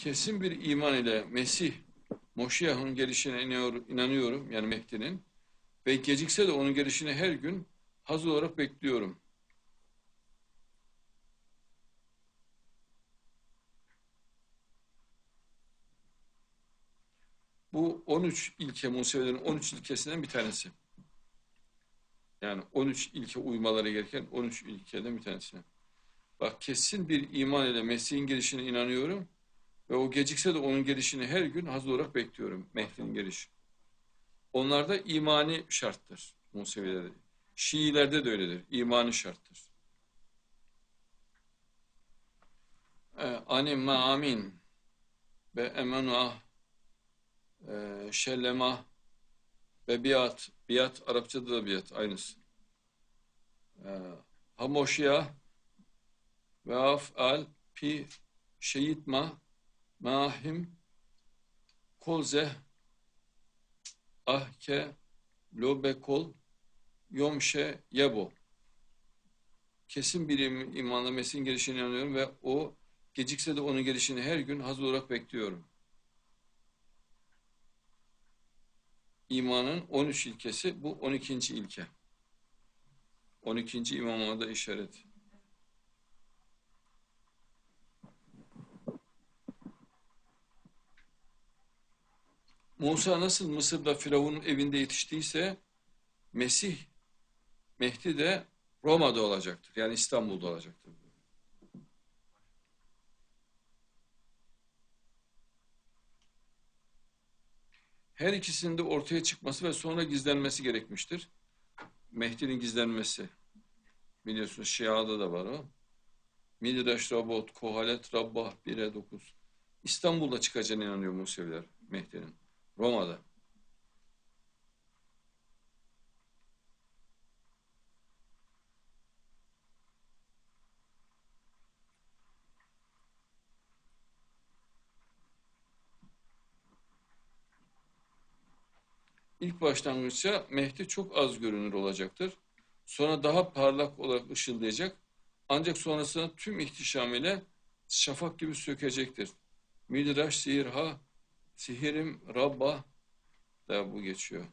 kesin bir iman ile Mesih, Moşiyah'ın gelişine inanıyor- inanıyorum, yani Mehdi'nin ve gecikse de onun gelişini her gün hazır olarak bekliyorum. Bu 13 ilke Musevilerin 13 ilkesinden bir tanesi. Yani 13 ilke uymaları gereken 13 ilkeden bir tanesi. Bak kesin bir iman ile Mesih'in gelişine inanıyorum ve o gecikse de onun gelişini her gün hazır olarak bekliyorum. Mehdi'nin gelişi. Onlarda imani şarttır Musevilerde. Şiilerde de öyledir. İmanı şarttır. Ee, Ani ma amin ve emenu e, şellema ve biat. Biat Arapçada da biat aynısı. E, hamoşya ve afal pi şehitma mahim kolze ahke lobekol yomşe yebo. Kesin bir im- imanla Mesih'in gelişine inanıyorum ve o gecikse de onun gelişini her gün hazır olarak bekliyorum. İmanın 13 ilkesi bu 12. ilke. 12. imama da işaret. Musa nasıl Mısır'da Firavun'un evinde yetiştiyse Mesih, Mehdi de Roma'da olacaktır. Yani İstanbul'da olacaktır. Her ikisinin de ortaya çıkması ve sonra gizlenmesi gerekmiştir. Mehdi'nin gizlenmesi. Biliyorsunuz Şia'da da var o. Midrash Rabot, Kohalet Rabbah 1'e 9. İstanbul'da çıkacağına inanıyor Museviler Mehdi'nin. Roma'da. İlk başlangıçta Mehdi çok az görünür olacaktır. Sonra daha parlak olarak ışıldayacak. Ancak sonrasında tüm ihtişamıyla şafak gibi sökecektir. Midrash sihirha, sihirim Rabba da bu geçiyor.